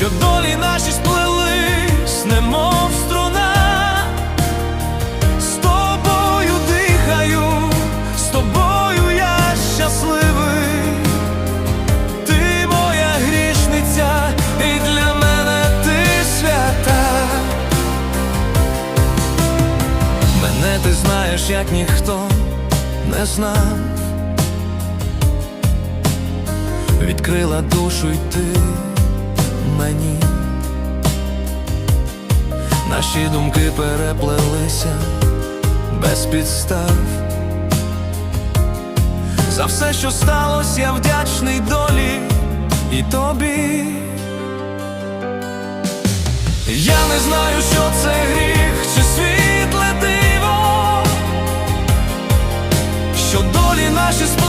що долі наші сплелись, немов струна, з тобою дихаю, з тобою я щасливий, ти моя грішниця, і для мене ти свята, мене ти знаєш, як ніхто не знав. Відкрила душу й ти мені. Наші думки переплелися без підстав. За все, що сталося, я вдячний долі і тобі. Я не знаю, що це гріх чи світле диво, що долі наші